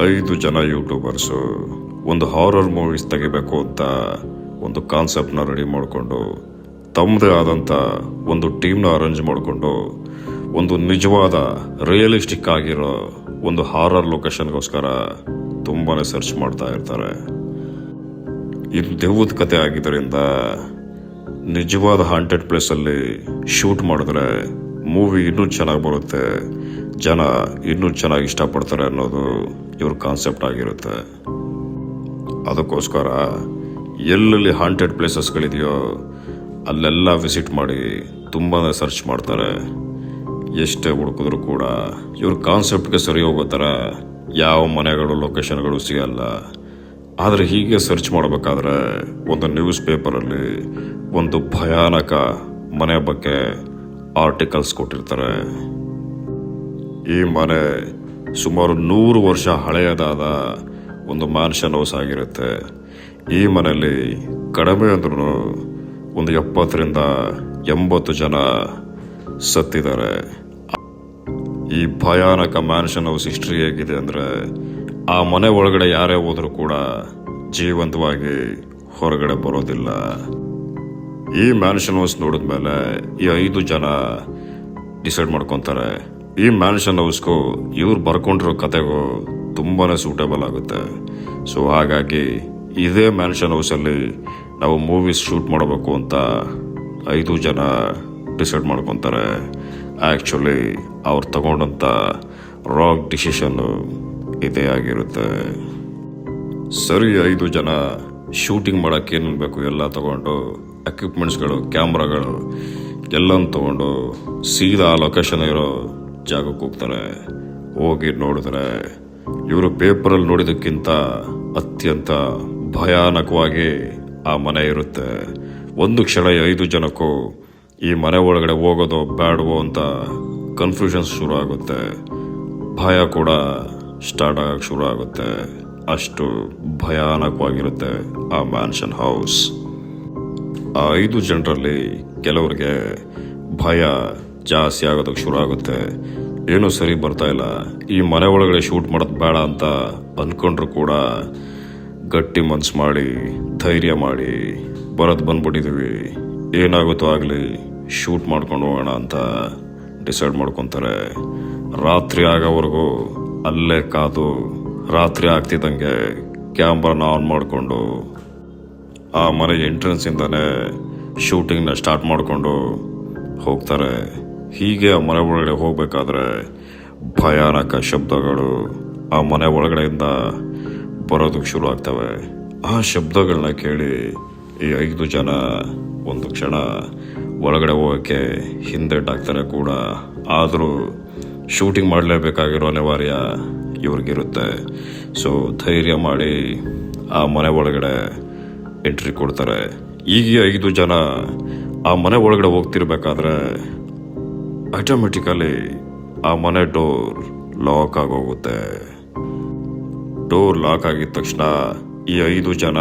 ಐದು ಜನ ಯೂಟ್ಯೂಬರ್ಸು ಒಂದು ಹಾರರ್ ಮೂವೀಸ್ ತೆಗಿಬೇಕು ಅಂತ ಒಂದು ಕಾನ್ಸೆಪ್ಟ್ನ ರೆಡಿ ಮಾಡಿಕೊಂಡು ತಮ್ಮದೇ ಆದಂಥ ಒಂದು ಟೀಮ್ನ ಅರೇಂಜ್ ಮಾಡಿಕೊಂಡು, ಒಂದು ನಿಜವಾದ ರಿಯಲಿಸ್ಟಿಕ್ ಆಗಿರೋ ಒಂದು ಹಾರರ್ ಲೊಕೇಶನ್ಗೋಸ್ಕರ ತುಂಬಾ ಸರ್ಚ್ ಮಾಡ್ತಾ ಇರ್ತಾರೆ. ಇದು ದೇವದ ಕತೆ ಆಗಿದ್ದರಿಂದ ನಿಜವಾದ ಹಾಂಟೆಡ್ ಪ್ಲೇಸಲ್ಲಿ ಶೂಟ್ ಮಾಡಿದ್ರೆ ಮೂವಿ ಇನ್ನೂ ಚೆನ್ನಾಗಿ ಬರುತ್ತೆ. ಜನ ಇನ್ನೂ ಚೆನ್ನಾಗಿ ಇಷ್ಟಪಡ್ತಾರೆ ಅನ್ನೋದು ಇವ್ರ ಕಾನ್ಸೆಪ್ಟ್ ಆಗಿರುತ್ತೆ. ಅದಕ್ಕೋಸ್ಕರ ಎಲ್ಲೆಲ್ಲಿ ಹಾಂಟೆಡ್ ಪ್ಲೇಸಸ್ಗಳಿದೆಯೋ ಅಲ್ಲೆಲ್ಲ ವಿಸಿಟ್ ಮಾಡಿ ತುಂಬಾ ಸರ್ಚ್ ಮಾಡ್ತಾರೆ. ಎಷ್ಟೇ ಹುಡುಕಿದ್ರು ಕೂಡ ಇವ್ರ ಕಾನ್ಸೆಪ್ಟ್ಗೆ ಸರಿ ಹೋಗೋ ಥರ ಯಾವ ಮನೆಗಳು ಲೊಕೇಶನ್ಗಳು ಸಿಗಲ್ಲ. ಆದರೆ ಹೀಗೆ ಸರ್ಚ್ ಮಾಡಬೇಕಾದ್ರೆ ಒಂದು ನ್ಯೂಸ್ ಪೇಪರಲ್ಲಿ ಒಂದು ಭಯಾನಕ ಮನೆ ಬಗ್ಗೆ ಆರ್ಟಿಕಲ್ಸ್ ಕೊಟ್ಟಿರ್ತಾರೆ. ಈ ಮನೆ ಸುಮಾರು ನೂರು ವರ್ಷ ಹಳೆಯದಾದ ಒಂದು ಮ್ಯಾನ್ಷನ್ ಹೌಸ್ ಆಗಿರುತ್ತೆ. ಈ ಮನೆಯಲ್ಲಿ ಕಡಿಮೆ ಅಂದ್ರೂ ಒಂದು ಎಪ್ಪತ್ತರಿಂದ ಎಂಬತ್ತು ಜನ ಸತ್ತಿದ್ದಾರೆ. ಈ ಭಯಾನಕ ಮ್ಯಾನ್ಷನ್ ಹೌಸ್ ಹಿಸ್ಟ್ರಿ ಹೇಗಿದೆ ಅಂದರೆ ಆ ಮನೆ ಒಳಗಡೆ ಯಾರೇ ಹೋದರೂ ಕೂಡ ಜೀವಂತವಾಗಿ ಹೊರಗಡೆ ಬರೋದಿಲ್ಲ. ಈ ಮ್ಯಾನ್ಷನ್ ಹೌಸ್ ನೋಡಿದ್ಮೇಲೆ ಈ ಐದು ಜನ ಡಿಸೈಡ್ ಮಾಡ್ಕೊತಾರೆ. ಈ ಮ್ಯಾನ್ಷನ್ ಹೌಸ್ಗೂ ಇವ್ರು ಬರ್ಕೊಂಡಿರೋ ಕತೆಗೂ ತುಂಬಾ ಸೂಟೇಬಲ್ ಆಗುತ್ತೆ. ಸೊ ಹಾಗಾಗಿ ಇದೇ ಮ್ಯಾನ್ಷನ್ ಹೌಸಲ್ಲಿ ನಾವು ಮೂವೀಸ್ ಶೂಟ್ ಮಾಡಬೇಕು ಅಂತ ಐದು ಜನ ಡಿಸೈಡ್ ಮಾಡ್ಕೊತಾರೆ. ಆ್ಯಕ್ಚುಲಿ ಅವ್ರು ತಗೊಂಡಂಥ ರಾಂಗ್ ಡಿಸಿಷನ್ನು ಇದೇ ಆಗಿರುತ್ತೆ. ಸರಿ, ಐದು ಜನ ಶೂಟಿಂಗ್ ಮಾಡೋಕ್ಕೇನು ಬೇಕು ಎಲ್ಲ ತಗೊಂಡು ಎಕ್ವಿಪ್ಮೆಂಟ್ಸ್ಗಳು ಕ್ಯಾಮ್ರಾಗಳು ಎಲ್ಲನೂ ತೊಗೊಂಡು ಸೀದಾ ಲೊಕೇಶನ್ ಇರೋ ಜಾಗಕ್ಕೆ ಹೋಗ್ತಾರೆ. ಹೋಗಿ ನೋಡಿದ್ರೆ ಇವರು ಪೇಪರಲ್ಲಿ ನೋಡಿದಕ್ಕಿಂತ ಅತ್ಯಂತ ಭಯಾನಕವಾಗಿ ಆ ಮನೆ ಇರುತ್ತೆ. ಒಂದು ಕ್ಷಣ ಐದು ಜನಕ್ಕೂ ಈ ಮನೆ ಒಳಗಡೆ ಹೋಗೋದು ಬ್ಯಾಡವೋ ಅಂತ ಕನ್ಫ್ಯೂಷನ್ ಶುರು ಆಗುತ್ತೆ. ಭಯ ಕೂಡ ಸ್ಟಾರ್ಟ್ ಆಗಕ್ಕೆ ಶುರು ಆಗುತ್ತೆ. ಅಷ್ಟು ಭಯಾನಕವಾಗಿರುತ್ತೆ ಆ ಮ್ಯಾನ್ಷನ್ ಹೌಸ್ ಆ ಐದು ಜನರಲ್ಲಿ ಕೆಲವರಿಗೆ ಭಯ ಜಾಸ್ತಿ ಆಗೋದಕ್ಕೆ ಶುರು ಆಗುತ್ತೆ. ಏನೂ ಸರಿ ಬರ್ತಾ ಇಲ್ಲ. ಈ ಮನೆ ಒಳಗಡೆ ಶೂಟ್ ಮಾಡೋದು ಬೇಡ ಅಂತ ಅಂದ್ಕೊಂಡ್ರು ಕೂಡ ಗಟ್ಟಿ ಮನ್ಸು ಮಾಡಿ, ಧೈರ್ಯ ಮಾಡಿ ಬರೋದು ಬಂದ್ಬಿಟ್ಟಿದ್ದೀವಿ ಏನಾಗುತ್ತೋ ಆಗಲಿ ಶೂಟ್ ಮಾಡ್ಕೊಂಡು ಹೋಗೋಣ ಅಂತ ಡಿಸೈಡ್ ಮಾಡ್ಕೊತಾರೆ. ರಾತ್ರಿ ಆಗೋವರೆಗೂ ಅಲ್ಲೇ ಕಾದು, ರಾತ್ರಿ ಆಗ್ತಿದ್ದಂಗೆ ಕ್ಯಾಮ್ರಾನ ಆನ್ ಮಾಡಿಕೊಂಡು ಆ ಮನೆ ಎಂಟ್ರೆನ್ಸ್ ಇಂದಾನೆ ಶೂಟಿಂಗ್ನ ಸ್ಟಾರ್ಟ್ ಮಾಡಿಕೊಂಡು ಹೋಗ್ತಾರೆ. ಹೀಗೆ ಆ ಮನೆ ಒಳಗಡೆ ಹೋಗಬೇಕಾದ್ರೆ ಭಯಾನಕ ಶಬ್ದಗಳು ಆ ಮನೆ ಒಳಗಡೆಯಿಂದ ಬರೋದಕ್ಕೆ ಶುರು ಆಗ್ತವೆ. ಆ ಶಬ್ದಗಳನ್ನ ಕೇಳಿ ಈ ಐದು ಜನ ಒಂದು ಕ್ಷಣ ಒಳಗಡೆ ಹೋಗೋಕ್ಕೆ ಹಿಂದೆಟ್ಟಾಗ್ತಾರೆ ಕೂಡ ಆದರೂ ಶೂಟಿಂಗ್ ಮಾಡಲೇಬೇಕಾಗಿರೋ ಅನಿವಾರ್ಯ ಇವ್ರಿಗಿರುತ್ತೆ. ಸೊ ಧೈರ್ಯ ಮಾಡಿ ಆ ಮನೆ ಒಳಗಡೆ ಎಂಟ್ರಿ ಕೊಡ್ತಾರೆ. ಈಗ ಐದು ಜನ ಆ ಮನೆ ಒಳಗಡೆ ಹೋಗ್ತಿರ್ಬೇಕಾದ್ರೆ ಆಟೋಮೆಟಿಕಲಿ ಆ ಮನೆ ಡೋರ್ ಲಾಕ್ ಆಗೋಗುತ್ತೆ. ಡೋರ್ ಲಾಕ್ ಆಗಿದ ತಕ್ಷಣ ಈ ಐದು ಜನ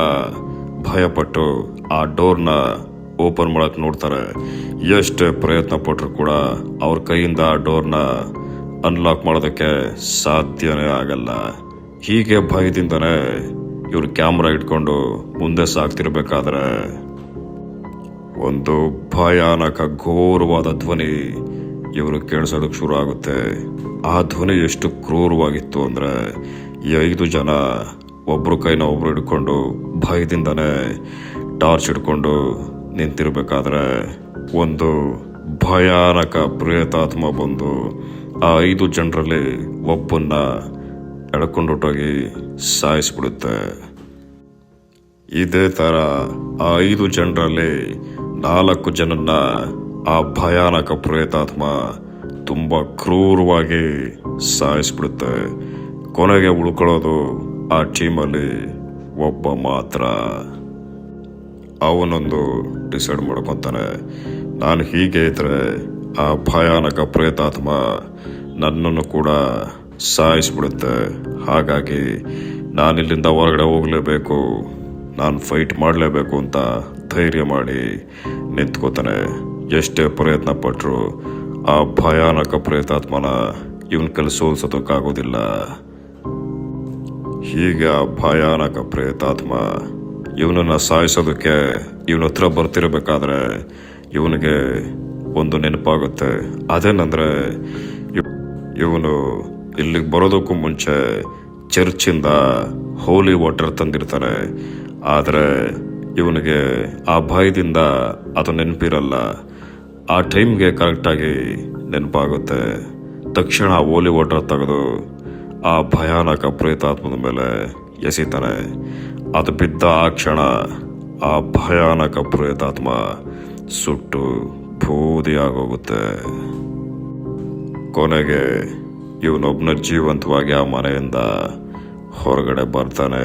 ಭಯಪಟ್ಟು ಆ ಡೋರ್ನ ಓಪನ್ ಮಾಡಕ್ ನೋಡ್ತಾರೆ. ಎಷ್ಟು ಪ್ರಯತ್ನ ಪಟ್ಟರು ಕೂಡ ಅವ್ರ ಕೈಯಿಂದ ಆ ಡೋರ್ನ ಅನ್ಲಾಕ್ ಮಾಡೋದಕ್ಕೆ ಸಾಧ್ಯನೇ ಆಗಲ್ಲ. ಹೀಗೆ ಭಯದಿಂದನೇ ಇವ್ರು ಕ್ಯಾಮ್ರಾ ಇಟ್ಕೊಂಡು ಮುಂದೆ ಸಾಗ್ತಿರ್ಬೇಕಾದ್ರೆ ಒಂದು ಭಯಾನಕ, ಘೋರವಾದ ಧ್ವನಿ ಇವರು ಕೇಳಿಸೋದಕ್ಕೆ ಶುರು ಆಗುತ್ತೆ. ಆ ಧ್ವನಿ ಎಷ್ಟು ಕ್ರೂರವಾಗಿತ್ತು ಅಂದ್ರೆ ಐದು ಜನ ಒಬ್ಬರು ಕೈನ ಒಬ್ಬರು ಹಿಡ್ಕೊಂಡು ಭಯದಿಂದನೇ ಟಾರ್ಚ್ ಹಿಡ್ಕೊಂಡು ನಿಂತಿರ್ಬೇಕಾದ್ರೆ ಒಂದು ಭಯಾನಕ ಪ್ರೇತಾತ್ಮ ಬಂದು ಆ ಐದು ಜನರಲ್ಲಿ ಒಬ್ಬನ್ನ ಎಳ್ಕೊಂಡೊಟ್ಟೋಗಿ ಸಾಯಿಸ್ಬಿಡುತ್ತೆ. ಇದೇ ತರ ಆ ಐದು ಜನರಲ್ಲಿ ನಾಲ್ಕು ಜನನ್ನ ಆ ಭಯಾನಕ ಪ್ರೇತಾತ್ಮ ತುಂಬಾ ಕ್ರೂರವಾಗಿ ಸಾಯಿಸ್ಬಿಡುತ್ತೆ. ಕೊನೆಗೆ ಉಳ್ಕೊಳ್ಳೋದು ಆ ಟೀಮಲ್ಲಿ ಒಬ್ಬ ಮಾತ್ರ. ಅವನೊಂದು ಡಿಸೈಡ್ ಮಾಡ್ಕೊತಾನೆ. ನಾನು ಹೀಗೆ ಇದ್ರೆ ಆ ಭಯಾನಕ ಪ್ರೇತಾತ್ಮ ನನ್ನನ್ನು ಕೂಡ ಸಾಯಿಸ್ಬಿಡುತ್ತೆ. ಹಾಗಾಗಿ ನಾನಿಲ್ಲಿಂದ ಹೊರಗಡೆ ಹೋಗಲೇಬೇಕು. ನಾನು ಫೈಟ್ ಮಾಡಲೇಬೇಕು ಅಂತ ಧೈರ್ಯ ಮಾಡಿ ನಿಂತ್ಕೋತಾನೆ. ಎಷ್ಟೇ ಪ್ರಯತ್ನ ಪಟ್ಟರು ಆ ಭಯಾನಕ ಪ್ರೇತಾತ್ಮನ ಇವನ್ ಕೈಲಿ ಸೋಲ್ಸೋದಕ್ಕಾಗೋದಿಲ್ಲ. ಹೀಗೆ ಆ ಭಯಾನಕ ಪ್ರೇತಾತ್ಮ ಇವನನ್ನು ಸಾಯಿಸೋದಕ್ಕೆ ಇವನ ಹತ್ರ ಬರ್ತಿರಬೇಕಾದ್ರೆ ಇವನಿಗೆ ಒಂದು ನೆನಪಾಗುತ್ತೆ. ಅದೇನಂದರೆ ಇವನು ಇಲ್ಲಿಗೆ ಬರೋದಕ್ಕೂ ಮುಂಚೆ ಚರ್ಚಿಂದ ಹೋಲಿ ವಾಟರ್ ತಂದಿರ್ತಾರೆ. ಆದರೆ ಇವನಿಗೆ ಆ ಭಯದಿಂದ ಅದು ನೆನಪಿರಲ್ಲ. ಆ ಟೈಮ್ಗೆ ಕರೆಕ್ಟಾಗಿ ನೆನಪಾಗುತ್ತೆ. ತಕ್ಷಣ ಹೋಲಿ ವಾಟರ್ ತೆಗೆದು ಆ ಭಯಾನಕ ಪ್ರೇತಾತ್ಮದ ಮೇಲೆ ಎಸಿತಾನೆ. ಅದು ಬಿದ್ದ ಆ ಕ್ಷಣ ಆ ಭಯಾನಕ ಪ್ರೇತಾತ್ಮ ಸುಟ್ಟು ಬೂದಿಯಾಗೋಗುತ್ತೆ. ಕೊನೆಗೆ ಇವನೊಬ್ಬನ ಜೀವಂತವಾಗಿ ಆ ಮನೆಯಿಂದ ಹೊರಗಡೆ ಬರ್ತಾನೆ.